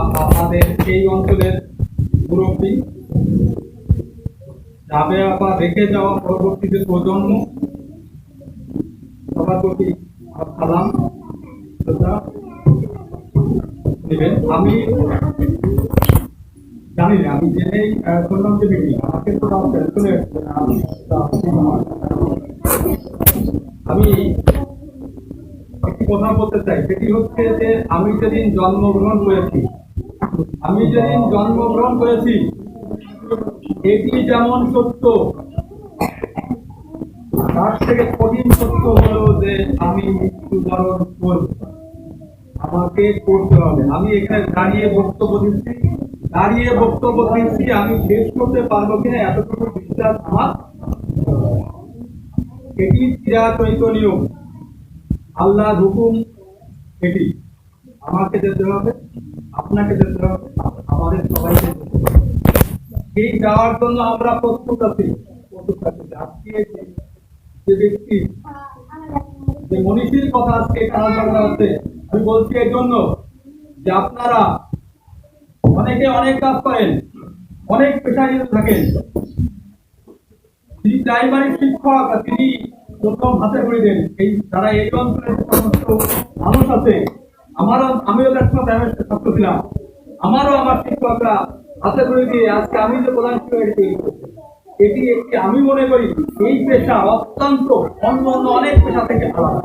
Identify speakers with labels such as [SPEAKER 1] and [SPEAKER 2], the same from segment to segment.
[SPEAKER 1] আমাদের এই অঞ্চলের মুরব্বী। রাবেয়া বা রেখে যাওয়া পরবর্তীতে প্রজন্ম। সবার প্রতি সালাম নেবেন। আমি জানি না, আমি জেনেই শুনলাম যে মিটিং। আমাকে তো তাও চলে আমি একটি কথা বলতে চাই। সেটি হচ্ছে যে আমি যেদিন জন্মগ্রহণ করেছি। আমি যেদিন জন্মগ্রহণ করেছি, এটি যেমন সত্য, তার থেকে কঠিন সত্য হলো যে আমি মৃত্যুবরণ করব। আমাকে করতে হবে। আমি এখানে দাঁড়িয়ে বক্তব্য দিচ্ছি। দাঁড়িয়ে বক্তব্য দিচ্ছি, আমি শেষ করতে পারব কিনা এতটুকু বিশ্বাস আমার। এটি চিরাচরিত নিয়ম। আল্লাহ হুকুম এটি। আমাকে যেতে হবে, আপনাকে যেতে হবে, আমাদের সবাইকে যেতে হবে। এই যাওয়ার জন্য আমরা প্রস্তুত আছি প্রস্তুত আছি। আজকে যে- ব্যক্তি, যে মনীষীর কথা আজকে আলোচনা হচ্ছে, আমি বলছি জন্য যে আপনারা অনেকে অনেক কাজ করেন, অনেক পেশায় থাকেন। তিনি প্রাইমারি শিক্ষক তিনি প্রথম হাতে করে দেন। এই যারা এই অঞ্চলের সমস্ত মানুষ আছে আমারও, আমিও প্রাইমারি ছাত্র ছিলাম। আমারও আমার শিক্ষকরা হাতে করে দিয়ে আজকে আমি যে প্রধান শিক্ষক তৈরি। এটি একটি আমি মনে করি এই পেশা অত্যন্ত অন্য অন্য অনেক পেশা থেকে আলাদা।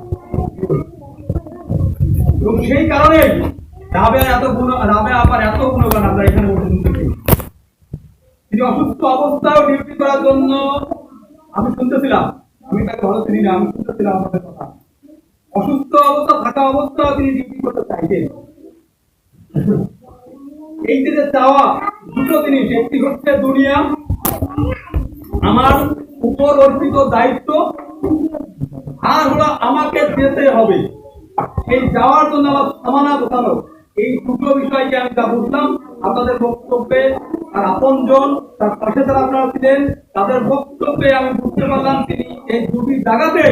[SPEAKER 1] এবং সেই কারণে রাবে এত গুণ রাবে আবার এত গুণগান আমরা এখানে শুনতেছি তিনি অসুস্থ অবস্থায় ডিউটি করার জন্য আমি শুনতেছিলাম, আমি তাকে ভালো চিনি না, আমি শুনতেছিলাম আমাদের কথা। অসুস্থ অবস্থা থাকা অবস্থা তিনি ডিউটি করতে চাইতেন। এই যে চাওয়া, দুটো জিনিস একটি হচ্ছে দুনিয়া, আমার উপর অর্পিত দায়িত্ব, আর হলো আমাকে যেতে হবে। এই যাওয়ার জন্য আমার সমানা গোছানো। এই দুটো বিষয়কে আমি যা বুঝলাম, আপনাদের বক্তব্যে আর আপনজন, তার পাশে যারা আপনারা ছিলেন, তাদের বক্তব্যে আমি বুঝতে পারলাম তিনি এই দুটি জায়গাতে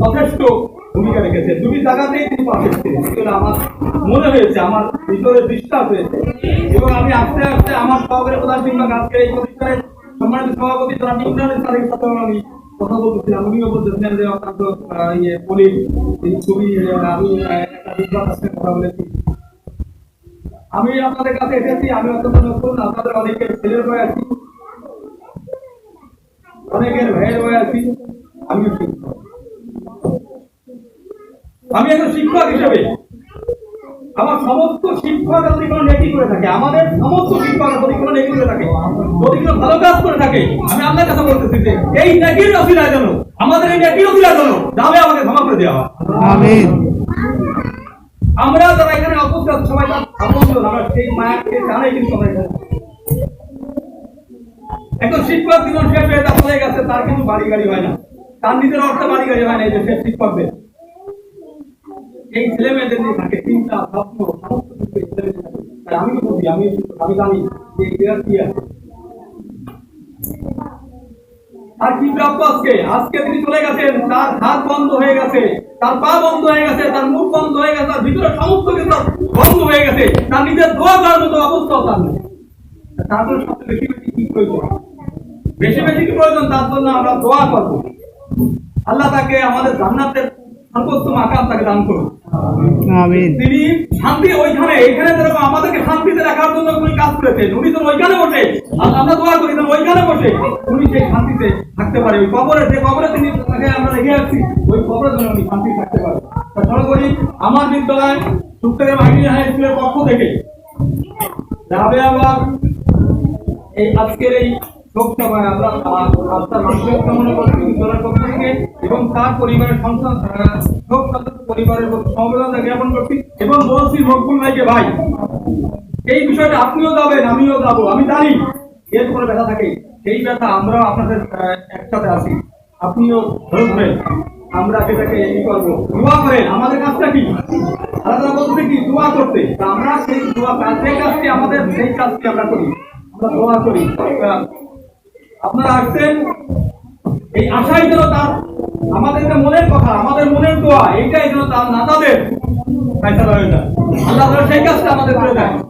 [SPEAKER 1] যথেষ্ট ভূমিকা রেখেছে। দুটি জায়গাতেই তিনি পাশে আমার মনে হয়েছে, আমার ভিতরে বিশ্বাস হয়েছে। এবং আমি আস্তে আস্তে আমার সহকারী প্রধান শিক্ষক আজকে এই প্রতিষ্ঠানের সম্মানিত সভাপতি যারা ইমরানের সাথে সাথে আমি কথা বলতেছিলাম, উনিও বলতেছিলেন যে অত্যন্ত ইয়ে পলিট তিনি খুবই আমি একটা বিভ্রাট কথা বলেছি আমি আপনাদের কাছে এসেছি, আমি অত্যন্ত নতুন, আপনাদের অনেকের ছেলের হয়ে আছি, অনেকের ভাইয়ের হয়ে আছি শিক্ষক আমি একজন শিক্ষক হিসেবে। আমার সমস্ত শিক্ষক যদি কোনো নেকি করে থাকে আমাদের সমস্ত শিক্ষক যদি কোনো নেকি করে থাকে যদি কোনো ভালো কাজ করে থাকে আমি আপনার কাছে বলতেছি যে এই নেকির অসিলার জন্য আমাদের এই নেকির অসিলার জন্য দামে আমাকে ক্ষমা করে দেওয়া
[SPEAKER 2] আমিন।
[SPEAKER 1] আমরা যারা এখানে অপস্থিত সবাই তার আমরা সেই মায়াকে জানাই কিন্তু আমরা এখানে। একজন শিক্ষক জীবন শেষ হয়ে যা চলে গেছে তার কিন্তু বাড়ি গাড়ি হয় না। তার নিজের অর্থে বাড়ি গাড়ি হয় না এই যে সে শিক্ষকদের। এই ছেলে মেয়েদের নিয়ে থাকে, চিন্তা, স্বপ্ন, সমস্ত কিছু ছেলে আমি বুঝি আমি আমি জানি যে কি আছে। আর কি আজকে? আজকে তিনি চলে গেছেন, তার হাত বন্ধ হয়ে গেছে, তার পা বন্ধ হয়ে গেছে, তার মুখ বন্ধ হয়ে গেছে, তার ভিতরে সমস্ত বন্ধ হয়ে গেছে, তার নিজের দোয়া করার মতো অবস্থাও তার নেই। সবচেয়ে বেশি বেশি কি প্রয়োজন? বেশি বেশি কি প্রয়োজন? তার জন্য আমরা দোয়া করব। আল্লাহ তাকে আমাদের জান্নাতের দান করুন। তিনি শান্তি ওইখানে এখানে যেরকম আমাদেরকে শান্তিতে রাখার জন্য উনি কাজ করেছেন। উনি তো ওইখানে বসে আর আমরা দোয়া করি যেন ওইখানে বসে উনি সেই শান্তিতে থাকতে পারে। ওই কবরে যে কবরে তিনি আমরা রেখে আসছি ওই কবরে যেন উনি শান্তি থাকতে পারে। আমার বিদ্যালয় সুপ্তের বাহিনী হাই স্কুলের পক্ষ থেকে যাবে আবার এই আজকের এই আমরা এবং তার পরিবারের সন্তান পরিবারের সমবেদনা জ্ঞাপন করছি এবং বলছি মকবুল ভাইকে, ভাই, এই বিষয়টা আপনিও যাবেন, আমিও যাব, আমি জানি এর কোনো ব্যথা থাকে, সেই ব্যথা আমরাও আপনাদের একসাথে আছি। আপনিও ধরবেন আমরা সেটাকে ই করব। দোয়া করেন, আমাদের কাজটা কি? আলাদা বলতে কি, দোয়া করতে। আমরা সেই দোয়া কাজ কাজটি আমাদের, সেই কাজটি আমরা করি। আমরা দোয়া করি। আপনারা আসছেন? এই আশাই যেন তার, আমাদের মনের কথা, আমাদের মনের দোয়া, এইটাই যেন তার নাতাদের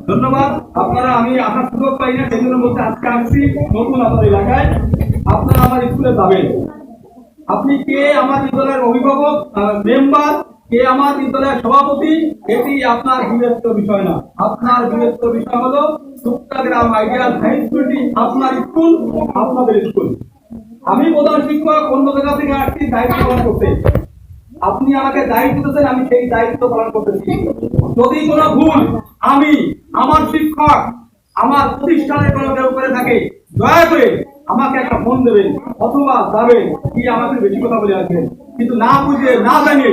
[SPEAKER 1] ধন্যবাদ। আপনারা, আমি পাই না আজকে নতুন এলাকায়। আপনারা আমার স্কুলে যাবেন। আপনি কে? আমার বিদ্যালয়ের অভিভাবক মেম্বার কে আমার বিদ্যালয়ের সভাপতি, এটি আপনার বিবেচ্য বিষয় না। আপনার বিবেচ্য বিষয় হলো সুপ্তাগ্রাম আইডিয়াল হাই স্কুলটি আপনার স্কুল, আপনাদের স্কুল। আমি প্রধান শিক্ষক, অন্য জায়গা থেকে আসছি, দায়িত্ব পালন করতে। আপনি আমাকে দায়িত্ব দিতেছেন আমি সেই দায়িত্ব পালন করতেছি। যদি কোনো ভুল আমি, আমার শিক্ষক, আমার প্রতিষ্ঠানের কোনো কেউ করে থাকে, দয়া করে আমাকে একটা ফোন দেবেন, অথবা যাবেন কি আমাকে বেশি কথা বলে আসবেন। কিন্তু না বুঝে, না জানিয়ে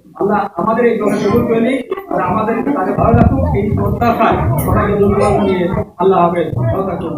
[SPEAKER 1] আমাদের এই দলের সুযোগ আর আমাদের ভালো রাখুক এই প্রত্যাশায় সবাইকে দুর্বল নিয়ে আল্লাহ হাফেজ। ভালো থাকুন।